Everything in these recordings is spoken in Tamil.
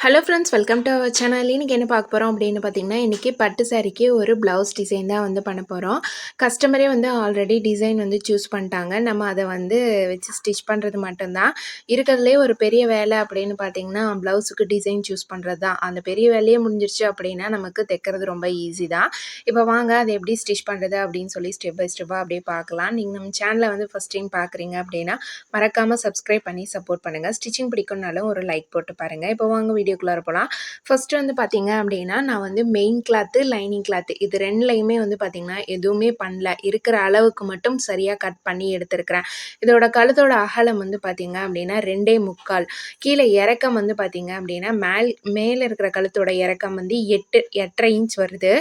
Hello friends welcome to our channel இன்றைக்கி என்ன பார்க்க போகிறோம் அப்படின்னு பார்த்தீங்கன்னா இன்றைக்கி பட்டு சாரிக்கு ஒரு ப்ளவுஸ் டிசைன் தான் வந்து பண்ண போகிறோம் கஸ்டமரே வந்து ஆல்ரெடி டிசைன் வந்து சூஸ் பண்ணிட்டாங்க. நம்ம அதை வந்து வச்சு ஸ்டிச் பண்ணுறது மட்டும்தான். இருக்கிறதுலே ஒரு பெரிய வேலை அப்படின்னு பார்த்தீங்கன்னா ப்ளவுஸுக்கு டிசைன் சூஸ் பண்ணுறது தான். அந்த பெரிய வேலையே முடிஞ்சிருச்சு அப்படின்னா நமக்கு தைக்கிறது ரொம்ப ஈஸி தான். இப்போ வாங்க அதை எப்படி ஸ்டிச் பண்ணுறது அப்படின்னு சொல்லி ஸ்டெப் பை ஸ்டெப்பாக அப்படியே பார்க்கலாம். நீங்கள் நம்ம சேனலை வந்து ஃபஸ்ட் டைம் பார்க்குறீங்க அப்படின்னா மறக்காமல் சப்ஸ்கிரைப் பண்ணி சப்போர்ட் பண்ணுங்கள் ஸ்டிச்சிங் பிடிக்கும்னாலும் ஒரு லைக் போட்டு பாருங்கள் இப்போ வாங்க வீடியோ வீடியோக்குள்ளார போகலாம் ஃபஸ்ட்டு வந்து பார்த்தீங்க அப்படின்னா நான் வந்து மெயின் கிளாத்து லைனிங் கிளாத்து இது ரெண்டுலையுமே வந்து பார்த்திங்கன்னா எதுவுமே பண்ணல. இருக்கிற அளவுக்கு மட்டும் சரியாக கட் பண்ணி எடுத்துருக்கிறேன். இதோட கழுத்தோட அகலம் வந்து பார்த்திங்க அப்படின்னா ரெண்டே முக்கால். கீழே இறக்கம் வந்து பார்த்திங்க அப்படின்னா மேல் மேலே இருக்கிற கழுத்தோட இறக்கம் வந்து எட்டு எட்டரை இன்ச் வருது.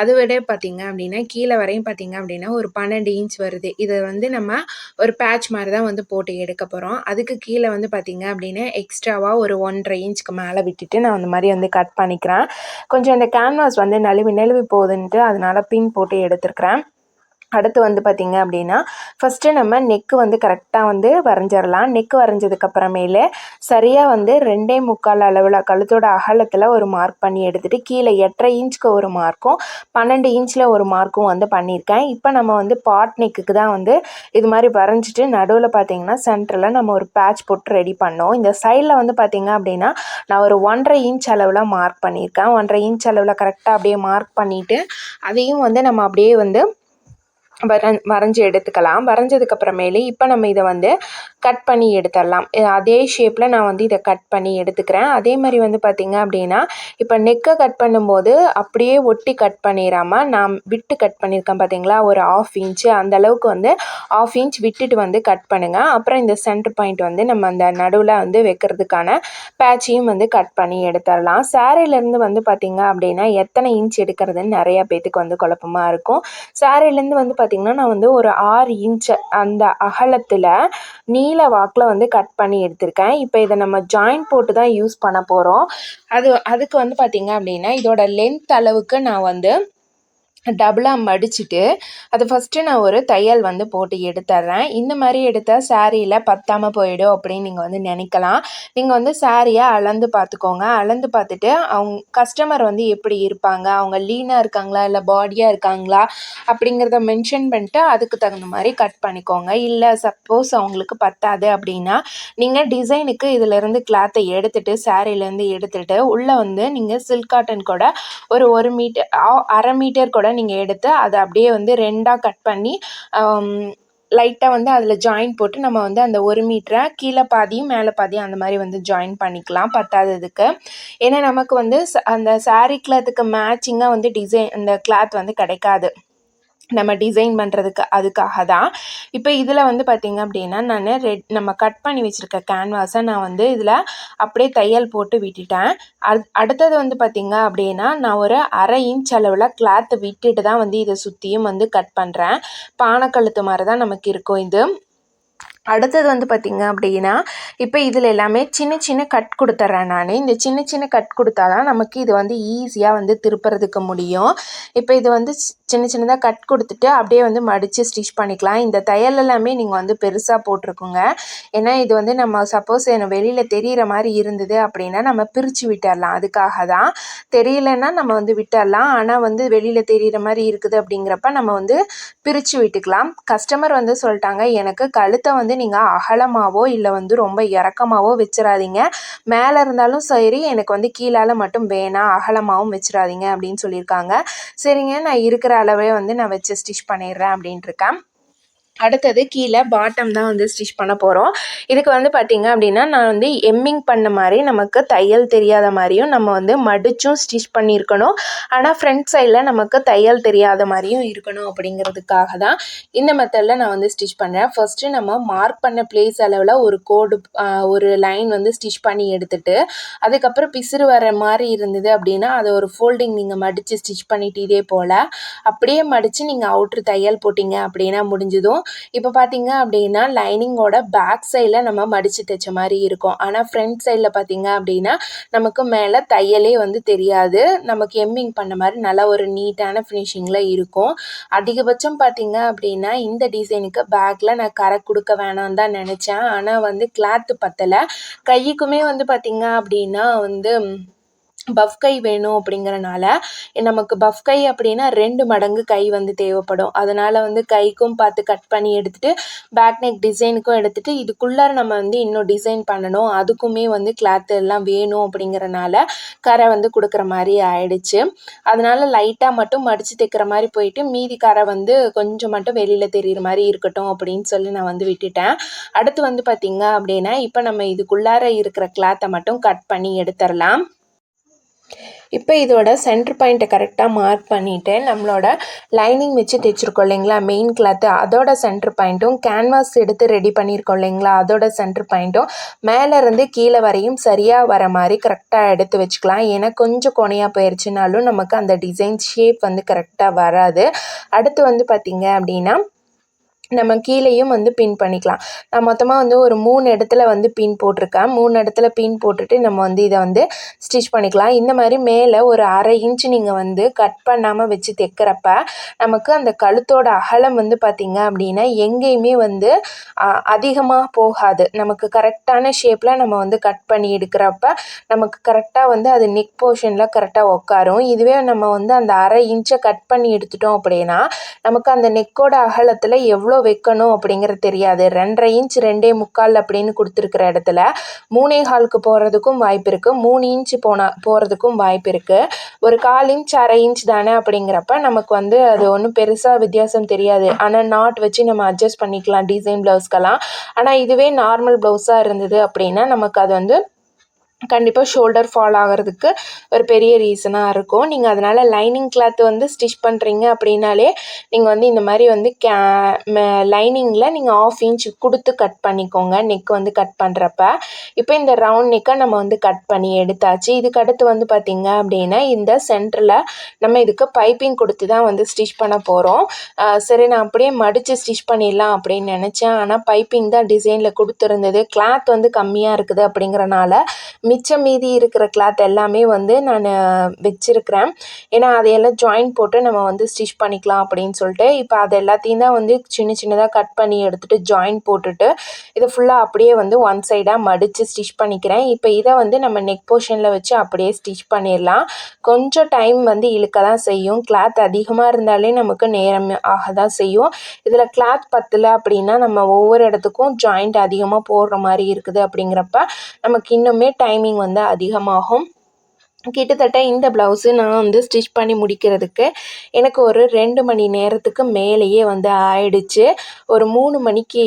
அதை விட பார்த்திங்க அப்படின்னா கீழே வரையும் பார்த்திங்க அப்படின்னா ஒரு பன்னெண்டு இன்ச் வருது. இதை வந்து நம்ம ஒரு பேட்ச் மாதிரி தான் வந்து போட்டு எடுக்க போகிறோம் அதுக்கு கீழே வந்து பார்த்திங்க அப்படின்னா எக்ஸ்ட்ராவாக ஒரு ஒன்றரை இன்ச்சுக்கு மேலே விட்டுட்டு நான் அந்த மாதிரி வந்து கட் பண்ணிக்கிறேன். கொஞ்சம் இந்த கேன்வாஸ் வந்து நழுவி நழுவி போகுதுன்ட்டு அதனால் பின் போட்டு எடுத்துருக்கிறேன். அடுத்து வந்து பார்த்திங்க அப்படின்னா ஃபஸ்ட்டு நம்ம நெக்கு வந்து கரெக்டாக வந்து வரைஞ்சிடலாம் நெக்கு வரைஞ்சதுக்கப்புறமேலே சரியாக வந்து ரெண்டே முக்கால் அளவில் கழுத்தோட அகலத்தில் ஒரு மார்க் பண்ணி எடுத்துகிட்டு கீழே எட்டரை இன்ச்சுக்கு ஒரு மார்க்கும் பன்னெண்டு இன்ச்சில் ஒரு மார்க்கும் வந்து பண்ணியிருக்கேன். இப்போ நம்ம வந்து பாட் நெக்குக்கு தான் வந்து இது மாதிரி வரைஞ்சிட்டு நடுவில் பார்த்திங்கன்னா சென்டரில் நம்ம ஒரு பேட்ச் போட்டு ரெடி பண்ணோம். இந்த சைடில் வந்து பார்த்திங்க அப்படின்னா நான் ஒரு ஒன்றரை இன்ச் அளவில் மார்க் பண்ணியிருக்கேன். ஒன்றரை இன்ச் அளவில் கரெக்டாக அப்படியே மார்க் பண்ணிவிட்டு அதையும் வந்து நம்ம அப்படியே வந்து வரைஞ் வரைஞ்சி எடுத்துக்கலாம். வரைஞ்சதுக்கப்புறமேலே இப்போ நம்ம இதை வந்து கட் பண்ணி எடுத்துடலாம். அதே ஷேப்பில் நான் வந்து இதை கட் பண்ணி எடுத்துக்கிறேன். அதே மாதிரி வந்து பார்த்திங்க அப்படின்னா இப்போ நெக்கை கட் பண்ணும்போது அப்படியே ஒட்டி கட் பண்ணிடாமல் நான் விட்டு கட் பண்ணியிருக்கேன் பார்த்தீங்களா ஒரு ஆஃப் இன்ச்சு அந்த அளவுக்கு வந்து ஆஃப் இன்ச் விட்டுட்டு வந்து கட் பண்ணுங்கள் அப்புறம் இந்த சென்டர் பாயிண்ட் வந்து நம்ம அந்த நடுவில் வந்து வைக்கிறதுக்கான பேட்சையும் வந்து கட் பண்ணி எடுத்துடலாம். சாரிலேருந்து வந்து பார்த்திங்க அப்படின்னா எத்தனை இன்ச் எடுக்கிறதுன்னு நிறையா பேத்துக்கு வந்து குழப்பமாக இருக்கும். சாரிலேருந்து வந்து பார்த்திங்கன்னா நான் வந்து ஒரு ஆறு இன்ச்சு அந்த அகலத்தில் நீல வாக்கில் வந்து கட் பண்ணி எடுத்திருக்கேன். இப்போ இதை நம்ம ஜாயின் போட்டு தான் யூஸ் பண்ண போகிறோம் அது அதுக்கு வந்து பார்த்திங்க அப்படின்னா இதோட லென்த் அளவுக்கு நான் வந்து டபுளாக மடிச்சுட்டு அதை ஃபஸ்ட்டு நான் ஒரு தையல் வந்து போட்டு எடுத்துட்றேன் இந்த மாதிரி எடுத்தால் சாரியில் பத்தாமல் போயிடும் அப்படின்னு நீங்கள் வந்து நினைக்கலாம். நீங்கள் வந்து சாரியை அளந்து பார்த்துக்கோங்க. அளந்து பார்த்துட்டு அவங்க கஸ்டமர் வந்து எப்படி இருப்பாங்க? அவங்க லீனாக இருக்காங்களா? இல்லை பாடியாக இருக்காங்களா? அப்படிங்கிறத மென்ஷன் பண்ணிட்டு அதுக்கு தகுந்த மாதிரி கட் பண்ணிக்கோங்க. இல்லை சப்போஸ் அவங்களுக்கு பத்தாது அப்படின்னா நீங்கள் டிசைனுக்கு இதிலேருந்து கிளாத்தை எடுத்துகிட்டு சாரியிலேருந்து எடுத்துகிட்டு உள்ளே வந்து நீங்கள் சில்க் காட்டன் கூட ஒரு ஒரு மீட்டர் அரை மீட்டர் கூட நீங்கள் எடுத்து அதை அப்படியே வந்து ரெண்டாக கட் பண்ணி லைட்டாக வந்து அதில் ஜாயின் போட்டு நம்ம வந்து அந்த ஒரு மீட்டரை கீழே பாதியும் மேலே பாதியும் அந்த மாதிரி வந்து ஜாயின் பண்ணிக்கலாம் பத்தாததுக்கு. ஏன்னா நமக்கு வந்து அந்த சாரீ கிளாத்துக்கு மேட்சிங்காக வந்து டிசைன் அந்த கிளாத் வந்து கிடைக்காது. நம்ம டிசைன் பண்ணுறதுக்கு அதுக்காக தான் இப்போ இதில் வந்து பார்த்திங்க அப்படின்னா நான் ரெட் நம்ம கட் பண்ணி வச்சுருக்க கேன்வாஸை நான் வந்து இதில் அப்படியே தையல் போட்டு விட்டுட்டேன். அது அடுத்தது வந்து பார்த்திங்க அப்படின்னா நான் ஒரு அரை இன்ச் அளவில் கிளாத்தை விட்டுட்டு தான் வந்து இதை சுற்றியும் வந்து கட் பண்ணுறேன் பானைக்கழுத்து மாதிரி தான் நமக்கு இருக்கும் இது. அடுத்தது வந்து பார்த்திங்க அப்படின்னா இப்போ இதில் எல்லாமே சின்ன சின்ன கட் கொடுத்துட்றேன் நான். இந்த சின்ன சின்ன கட் கொடுத்தா தான் நமக்கு இது வந்து ஈஸியாக வந்து திருப்புறதுக்கு முடியும். இப்போ இது வந்து சின்ன சின்னதாக கட் கொடுத்துட்டு அப்படியே வந்து மடித்து ஸ்டிச் பண்ணிக்கலாம். இந்த தையல் எல்லாமே நீங்கள் வந்து பெருசாக போட்டிருக்குங்க. ஏன்னா இது வந்து நம்ம சப்போஸ் எனக்கு வெளியில் தெரிகிற மாதிரி இருந்தது அப்படின்னா நம்ம பிரித்து விட்டுடலாம் அதுக்காக தான் தெரியலன்னா நம்ம வந்து விட்டுடலாம் ஆனால் வந்து வெளியில் தெரிகிற மாதிரி இருக்குது அப்படிங்கிறப்ப நம்ம வந்து பிரித்து விட்டுக்கலாம். கஸ்டமர் வந்து சொல்லிட்டாங்க எனக்கு கழுத்தை வந்து நீங்கள் அகலமாகவோ இல்லை வந்து ரொம்ப இறக்கமாகவோ வச்சிடாதீங்க மேலே இருந்தாலும் சரி எனக்கு வந்து கீழால் மட்டும் வேணாம் அகலமாகவும் வச்சிடாதீங்க அப்படின்னு சொல்லியிருக்காங்க சரிங்க நான் இருக்கிற அளவே வந்து நான் வச்சு ஸ்டிச் பண்ணிடுறேன் அப்படின்ட்டுருக்கேன் அடுத்தது கீழே பாட்டம் தான் வந்து ஸ்டிச் பண்ண போகிறோம் இதுக்கு வந்து பார்த்திங்க அப்படின்னா நான் வந்து எம்மிங் பண்ண மாதிரி நமக்கு தையல் தெரியாத மாதிரியும் நம்ம வந்து மடிச்சும் ஸ்டிச் பண்ணியிருக்கணும். ஆனால் ஃப்ரண்ட் சைடில் நமக்கு தையல் தெரியாத மாதிரியும் இருக்கணும் அப்படிங்கிறதுக்காக தான் இந்த மெத்தடில் நான் வந்து ஸ்டிச் பண்ணுறேன் ஃபஸ்ட்டு நம்ம மார்க் பண்ண பிளேஸ் அளவில் ஒரு கோடு ஒரு லைன் வந்து ஸ்டிச் பண்ணி எடுத்துட்டு அதுக்கப்புறம் பிசுறு வர மாதிரி இருந்தது அப்படின்னா அதை ஒரு ஃபோல்டிங் நீங்கள் மடித்து ஸ்டிச் பண்ணிட்டு இதே போல் அப்படியே மடித்து நீங்கள் அவுட்ரு தையல் போட்டிங்க அப்படின்னா முடிஞ்சதும் இப்போ பார்த்தீங்க அப்படின்னா லைனிங்கோட பேக் சைடில் நம்ம மடித்து தைச்ச மாதிரி இருக்கும். ஆனால் ஃப்ரண்ட் சைடில் பார்த்தீங்க அப்படின்னா நமக்கு மேலே தையலே வந்து தெரியாது. நமக்கு எம்மிங் பண்ண மாதிரி நல்லா ஒரு நீட்டான ஃபினிஷிங்கில் இருக்கும். அதிகபட்சம் பார்த்தீங்க அப்படின்னா இந்த டிசைனுக்கு பேக்கில் நான் கரை கொடுக்க வேணாம் தான் நினச்சேன். ஆனால் வந்து கிளாத்து பத்தலை. கைக்குமே வந்து பார்த்தீங்க அப்படின்னா வந்து பஃப் கை வேணும் அப்படிங்கிறனால நமக்கு பஃப் கை அப்படின்னா ரெண்டு மடங்கு கை வந்து தேவைப்படும். அதனால் வந்து கைக்கும் பார்த்து கட் பண்ணி எடுத்துகிட்டு பேக் நெக் டிசைனுக்கும் எடுத்துகிட்டு இதுக்குள்ளார நம்ம வந்து இன்னும் டிசைன் பண்ணணும். அதுக்குமே வந்து கிளாத் எல்லாம் வேணும் அப்படிங்கிறனால கரை வந்து கொடுக்குற மாதிரி ஆயிடுச்சு. அதனால் லைட்டாக மட்டும் மடித்து தைக்கிற மாதிரி போயிட்டு மீதி கரை வந்து கொஞ்சம் மட்டும் வெளியில் தெரிகிற மாதிரி இருக்கட்டும் அப்படின்னு சொல்லி நான் வந்து விட்டுட்டேன். அடுத்து வந்து பார்த்திங்க அப்படின்னா இப்போ நம்ம இதுக்குள்ளார இருக்கிற கிளாத்தை மட்டும் கட் பண்ணி எடுத்துடலாம் இப்போ இதோட சென்டர் பாயிண்ட்டை கரெக்டாக மார்க் பண்ணிவிட்டு நம்மளோட லைனிங் வச்சு தைச்சிருக்கோம் இல்லைங்களா? மெயின் கிளாத்து அதோட சென்டர் பாயிண்ட்டும் கேன்வாஸ் எடுத்து ரெடி பண்ணியிருக்கோம் இல்லைங்களா? அதோட சென்டர் பாயிண்ட்டும் மேலேருந்து கீழே வரையும் சரியாக வர மாதிரி கரெக்டாக எடுத்து வச்சுக்கலாம். ஏன்னா கொஞ்சம் கொனையாக போயிடுச்சுனாலும் நமக்கு அந்த டிசைன் ஷேப் வந்து கரெக்டாக வராது. அடுத்து வந்து பார்த்திங்க அப்படின்னா நம்ம கீழேயும் வந்து பின் பண்ணிக்கலாம். நான் மொத்தமாக வந்து ஒரு மூணு இடத்துல வந்து பின் போட்டிருக்கேன். மூணு இடத்துல பின் போட்டுட்டு நம்ம வந்து இதை வந்து ஸ்டிச் பண்ணிக்கலாம். இந்த மாதிரி மேலே ஒரு அரை இன்ச் நீங்கள் வந்து கட் பண்ணாமல் வச்சு தைக்கிறப்ப நமக்கு அந்த கழுத்தோட அகலம் வந்து பார்த்திங்க அப்படின்னா எங்கேயுமே வந்து அதிகமாக போகாது. நமக்கு கரெக்டான ஷேப்பில் நம்ம வந்து கட் பண்ணி எடுக்கிறப்ப நமக்கு கரெக்டாக வந்து அது நெக் போர்ஷனில் கரெக்டாக உட்காரும் இதுவே நம்ம வந்து அந்த அரை இன்ச்சை கட் பண்ணி எடுத்துட்டோம் அப்படின்னா நமக்கு அந்த நெக்கோட அகலத்தில் எவ்வளோ வைக்கணும் அப்படிங்கிறது தெரியாது. ரெண்டரை இன்ச் ரெண்டே முக்கால் அப்படின்னு கொடுத்துருக்குற இடத்துல மூணே ஹாலுக்கு போகிறதுக்கும் வாய்ப்பு இருக்குது மூணு இன்ச் போனால் போகிறதுக்கும் வாய்ப்பு இருக்குது ஒரு கால் இன்ச் அரை இன்ச் தானே அப்படிங்கிறப்ப நமக்கு வந்து அது ஒன்றும் பெருசாக வித்தியாசம் தெரியாது. ஆனால் நாட் வச்சு நம்ம அட்ஜஸ்ட் பண்ணிக்கலாம் டிசைன் ப்ளவுஸ்க்கெல்லாம் ஆனால் இதுவே நார்மல் ப்ளவுஸாக இருந்தது அப்படின்னா நமக்கு அது வந்து கண்டிப்பாக ஷோல்டர் ஃபால் ஆகிறதுக்கு ஒரு பெரிய ரீசனாக இருக்கும். நீங்கள் அதனால் லைனிங் கிளாத் வந்து ஸ்டிச் பண்ணுறீங்க அப்படின்னாலே நீங்கள் வந்து இந்த மாதிரி வந்து கே லைனிங்கில் நீங்கள் ஆஃப் இன்ச் கொடுத்து கட் பண்ணிக்கோங்க நெக் வந்து கட் பண்ணுறப்ப இப்போ இந்த ரவுண்ட் நெக்கை நம்ம வந்து கட் பண்ணி எடுத்தாச்சு. இதுக்கு அடுத்து வந்து பார்த்திங்க அப்படின்னா இந்த சென்டரில் நம்ம இதுக்கு பைப்பிங் கொடுத்து தான் வந்து ஸ்டிச் பண்ண போகிறோம் சரி நான் அப்படியே மடித்து ஸ்டிச் பண்ணிடலாம் அப்படின்னு நினச்சேன். ஆனால் பைப்பிங் தான் டிசைனில் கொடுத்துருந்தது. கிளாத் வந்து கம்மியாக இருக்குது அப்படிங்கிறனால மிச்சம் மீதி இருக்கிற கிளாத் எல்லாமே வந்து நான் வச்சுருக்கிறேன். ஏன்னா அதையெல்லாம் ஜாயின் போட்டு நம்ம வந்து ஸ்டிச் பண்ணிக்கலாம் அப்படின்னு சொல்லிட்டு இப்போ அது எல்லாத்தையும் தான் வந்து சின்ன சின்னதாக கட் பண்ணி எடுத்துகிட்டு ஜாயின் போட்டுட்டு இதை ஃபுல்லாக அப்படியே வந்து ஒன் சைடாக மடித்து ஸ்டிச் பண்ணிக்கிறேன். இப்போ இதை வந்து நம்ம நெக் போர்ஷனில் வச்சு அப்படியே ஸ்டிச் பண்ணிடலாம். கொஞ்சம் டைம் வந்து இழுக்க தான் செய்யும். கிளாத் அதிகமாக இருந்தாலே நமக்கு நேரம் ஆக தான் செய்யும். இதில் கிளாத் பத்தலை அப்படின்னா நம்ம ஒவ்வொரு இடத்துக்கும் ஜாயிண்ட் அதிகமாக போடுற மாதிரி இருக்குது அப்படிங்கிறப்ப நமக்கு இன்னுமே டைம் டைமிங் வந்து அதிகமாகும். கிட்டத்தட்ட இந்த ப்ளவுஸு நான் வந்து ஸ்டிச் பண்ணி முடிக்கிறதுக்கு எனக்கு ஒரு ரெண்டு மணி நேரத்துக்கு மேலேயே வந்து ஆயிடுச்சு. ஒரு மூணு மணிக்கு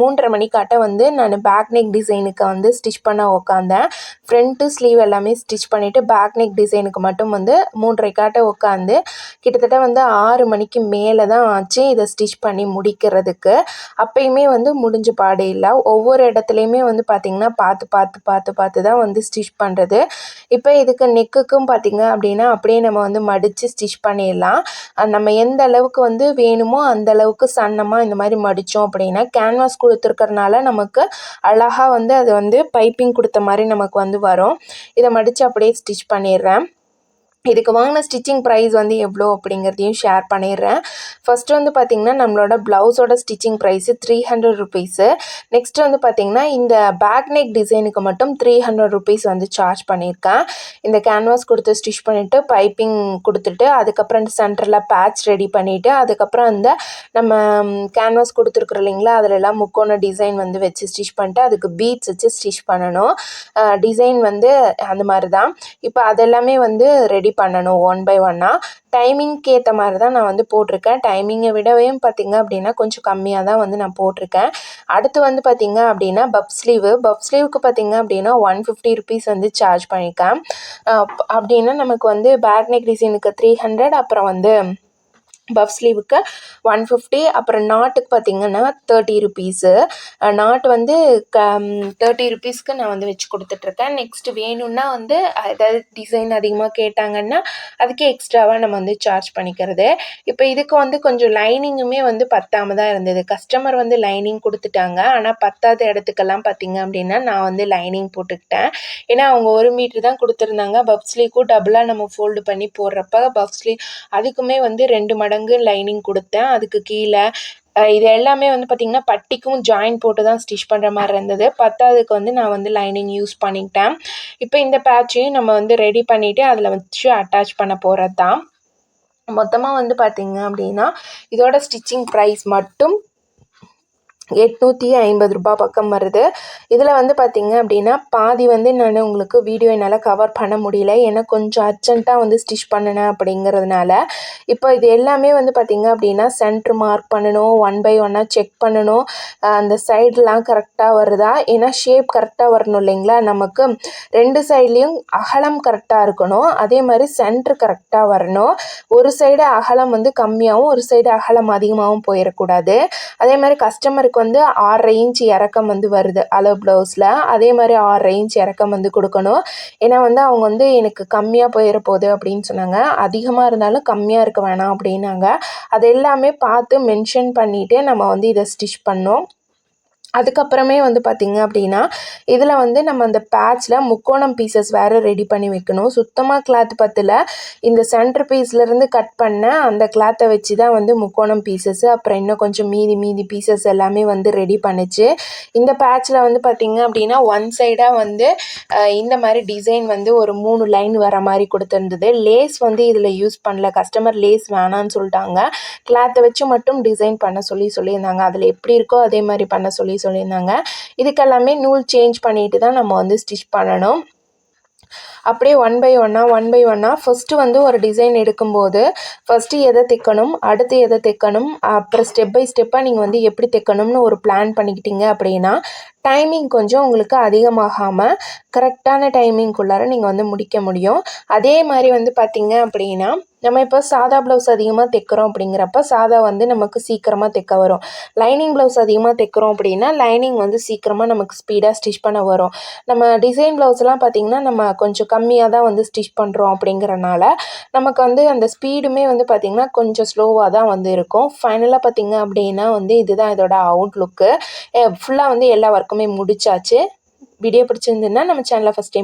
மூன்றரை மணிக்காட்ட வந்து நான் பேக் நெக் டிசைனுக்கு வந்து ஸ்டிச் பண்ண உக்காந்தேன். ஃப்ரண்ட்டு ஸ்லீவ் எல்லாமே ஸ்டிச் பண்ணிவிட்டு பேக் நெக் டிசைனுக்கு மட்டும் வந்து மூன்றரைக்காட்ட உட்காந்து கிட்டத்தட்ட வந்து ஆறு மணிக்கு மேலே தான் ஆச்சு இதை ஸ்டிச் பண்ணி முடிக்கிறதுக்கு. அப்பயுமே வந்து முடிஞ்ச பாடு இல்லை. ஒவ்வொரு இடத்துலையுமே வந்து பார்த்திங்கன்னா பார்த்து பார்த்து பார்த்து பார்த்து தான் வந்து ஸ்டிச் பண்ணுறது இப்போ இதுக்கு நெக்குக்கும் பார்த்திங்க அப்படின்னா அப்படியே நம்ம வந்து மடித்து ஸ்டிச் பண்ணிடலாம். நம்ம எந்த அளவுக்கு வந்து வேணுமோ அந்த அளவுக்கு சன்னமாக இந்த மாதிரி மடித்தோம் அப்படின்னா கேன்வாஸ் கொடுத்துருக்கறனால நமக்கு அழகாக வந்து அது வந்து பைப்பிங் கொடுத்த மாதிரி நமக்கு வந்து வரும். இதை மடித்து அப்படியே ஸ்டிச் பண்ணிடுறேன். இதுக்கு வாங்கின ஸ்டிச்சிங் ப்ரைஸ் வந்து எவ்வளோ அப்படிங்கிறதையும் ஷேர் பண்ணிடுறேன். ஃபஸ்ட்டு வந்து பார்த்திங்கன்னா நம்மளோட ப்ளவுஸோட stitching price three hundred rupees next வந்து பார்த்திங்கன்னா இந்த பேக் நெக் டிசைனுக்கு மட்டும் த்ரீ ஹண்ட்ரட் ருபீஸ் வந்து சார்ஜ் பண்ணியிருக்கேன். இந்த கேன்வாஸ் கொடுத்து ஸ்டிச் பண்ணிவிட்டு பைப்பிங் கொடுத்துட்டு அதுக்கப்புறம் சென்டரில் பேட்ச் ரெடி பண்ணிவிட்டு அதுக்கப்புறம் அந்த நம்ம கேன்வாஸ் கொடுத்துருக்குறோம் இல்லைங்களா அதிலெல்லாம் முக்கோண டிசைன் வந்து வச்சு ஸ்டிச் பண்ணிட்டு அதுக்கு பீட்ஸ் வச்சு ஸ்டிச் பண்ணணும். டிசைன் வந்து அந்த மாதிரி தான் இப்போ அதெல்லாமே வந்து ரெடி பண்ணணும் ஒன் பை ஒன்னாக டைமிங்க்கு ஏற்ற மாதிரி தான் நான் வந்து போட்டிருக்கேன். டைமிங்கை விடவே பார்த்திங்க அப்படின்னா கொஞ்சம் கம்மியாக தான் வந்து நான் போட்டிருக்கேன். அடுத்து வந்து பார்த்திங்க அப்படின்னா பப் ஸ்லீவு பப் ஸ்லீவுக்கு பார்த்திங்க அப்படின்னா ஒன் ஃபிஃப்டி ருபீஸ் வந்து சார்ஜ் பண்ணியிருக்கேன் அப்படின்னா நமக்கு வந்து பேக் நெக் டிசைனுக்கு த்ரீ ஹண்ட்ரட் அப்புறம் வந்து பஃப் ஸ்லீவுக்கு ஒன் ஃபிஃப்டி அப்புறம் நாட்டுக்கு பார்த்தீங்கன்னா தேர்ட்டி ருபீஸு நாட் வந்து க தேர்ட்டி ருபீஸ்க்கு நான் வந்து வச்சு கொடுத்துட்ருக்கேன். நெக்ஸ்ட்டு வேணும்னா வந்து ஏதாவது டிசைன் அதிகமாக கேட்டாங்கன்னா அதுக்கு எக்ஸ்ட்ராவாக நம்ம வந்து சார்ஜ் பண்ணிக்கிறது. இப்போ இதுக்கு வந்து கொஞ்சம் லைனிங்குமே வந்து பத்தாம தான் இருந்தது. கஸ்டமர் வந்து லைனிங் கொடுத்துட்டாங்க. ஆனால் பத்தாத இடத்துக்கெல்லாம் பார்த்தீங்க அப்படின்னா நான் வந்து லைனிங் போட்டுக்கிட்டேன். ஏன்னா அவங்க ஒரு மீட்ரு தான் கொடுத்துருந்தாங்க. பஃப் ஸ்லீவ்க்கும் டபுளாக நம்ம ஃபோல்டு பண்ணி போடுறப்ப பஃப் ஸ்லீவ் அதுக்குமே வந்து ரெண்டு மடங்கு லைனிங் கொடுத்தேன். அதுக்கு கீழே இது எல்லாமே வந்து பார்த்திங்கன்னா பட்டிக்கும் ஜாயின் போட்டு தான் ஸ்டிச் பண்ணுற மாதிரி இருந்தது. பத்தாவதுக்கு வந்து நான் வந்து லைனிங் யூஸ் பண்ணிக்கிட்டேன். இப்போ இந்த பேட்சையும் நம்ம வந்து ரெடி பண்ணிவிட்டு அதில் வச்சு அட்டாச் பண்ண போகிறது தான் மொத்தமாக வந்து பார்த்திங்க அப்படின்னா இதோட ஸ்டிச்சிங் ப்ரைஸ் மட்டும் எட்நூற்றி ஐம்பது ரூபா பக்கம் வருது. இதில் வந்து பார்த்திங்க அப்படின்னா பாதி வந்து நான் உங்களுக்கு வீடியோ என்னால் கவர் பண்ண முடியல. ஏன்னா கொஞ்சம் அர்ஜென்ட்டாக வந்து ஸ்டிச் பண்ணினேன் அப்படிங்கிறதுனால. இப்போ இது எல்லாமே வந்து பார்த்திங்க அப்படின்னா சென்ட்ரு மார்க் பண்ணணும் ஒன் பை ஒன்னாக செக் பண்ணணும். அந்த சைடெலாம் கரெக்டாக வருதா? ஏன்னா ஷேப் கரெக்டாக வரணும் இல்லைங்களா? நமக்கு ரெண்டு சைட்லேயும் அகலம் கரெக்டாக இருக்கணும். அதே மாதிரி சென்ட்ரு கரெக்டாக வரணும். ஒரு சைடு அகலம் வந்து கம்மியாகவும் ஒரு சைடு அகலம் அதிகமாகவும் போயிடக்கூடாது அதே மாதிரி கஸ்டமருக்கு வந்து ஆறரை இன்ச் இறக்கம் வந்து வருது. அளவு ப்ளவுஸில் அதே மாதிரி ஆறரை இன்ச் இறக்கம் வந்து கொடுக்கணும். ஏன்னா வந்து அவங்க வந்து எனக்கு கம்மியாக போயிட போகுது அப்படின்னு சொன்னாங்க. அதிகமாக இருந்தாலும் கம்மியாக இருக்க வேணாம் அப்படின்னாங்க. அது எல்லாமே பார்த்து மென்ஷன் பண்ணிவிட்டு நம்ம வந்து இதை ஸ்டிச் பண்ணோம். அதுக்கப்புறமே வந்து பார்த்திங்க அப்படின்னா இதில் வந்து நம்ம அந்த பேட்ச்சில் முக்கோணம் பீசஸ் வேறு ரெடி பண்ணி வைக்கணும். சுத்தமாக கிளாத் பத்தில் இந்த சென்டர் பீஸ்லேருந்து கட் பண்ண அந்த கிளாத்தை வச்சு தான் வந்து முக்கோணம் பீசஸ்ஸு அப்புறம் இன்னும் கொஞ்சம் மீதி மீதி பீசஸ் எல்லாமே வந்து ரெடி பண்ணிச்சு. இந்த பேட்ச்சில் வந்து பார்த்திங்க அப்படின்னா ஒன் சைடாக வந்து இந்த மாதிரி டிசைன் வந்து ஒரு மூணு லைன் வர மாதிரி கொடுத்துருந்தது. லேஸ் வந்து இதில் யூஸ் பண்ணல. கஸ்டமர் லேஸ் வேணான்னு சொல்லிட்டாங்க. கிளாத்தை வச்சு மட்டும் டிசைன் பண்ண சொல்லி சொல்லியிருந்தாங்க. அதில் எப்படி இருக்கோ அதே மாதிரி பண்ண சொல்லி சொல்லியிருந்தாங்க. இதுக்கெல்லாமே நூல் சேஞ்ச் பண்ணிட்டு தான் நம்ம வந்து ஸ்டிச் பண்ணணும். அப்படியே ஒன் பை ஒன்னாக ஒன் பை ஒன்னாக ஃபஸ்ட்டு வந்து ஒரு டிசைன் எடுக்கும்போது ஃபஸ்ட்டு எதை தைக்கணும் அடுத்து எதை தைக்கணும் அப்புறம் ஸ்டெப் பை ஸ்டெப்பாக நீங்கள் வந்து எப்படி தைக்கணும்னு ஒரு பிளான் பண்ணிக்கிட்டீங்க அப்படின்னா டைமிங் கொஞ்சம் உங்களுக்கு அதிகமாகாமல் கரெக்டான டைமிங்குள்ளார நீங்கள் வந்து முடிக்க முடியும். அதே மாதிரி வந்து பார்த்திங்க அப்படின்னா நம்ம இப்போ சாதா ப்ளவுஸ் அதிகமாக தைக்கிறோம் அப்படிங்கிறப்ப சாதா வந்து நமக்கு சீக்கிரமாக தைக்க வரும். லைனிங் ப்ளவுஸ் அதிகமாக தைக்கிறோம் அப்படின்னா லைனிங் வந்து சீக்கிரமாக நமக்கு ஸ்பீடாக ஸ்டிச் பண்ண வரும். நம்ம டிசைன் ப்ளவுஸ்லாம் பார்த்திங்கன்னா நம்ம கொஞ்சம் கம்மியாக தான் வந்து ஸ்டிச் பண்ணுறோம் அப்படிங்கிறனால நமக்கு வந்து அந்த ஸ்பீடுமே வந்து பார்த்திங்கன்னா கொஞ்சம் ஸ்லோவாக தான் வந்து இருக்கும். ஃபைனலாக பார்த்திங்க அப்படின்னா வந்து இதுதான் இதோட அவுட்லுக்கு ஃபுல்லாக வந்து எல்லா ஒர்க்கும் முடிச்சாச்சு. வீடியோ பிடிச்சிருந்துன்னா நம்ம சேனலை ஃபஸ்ட் டைம்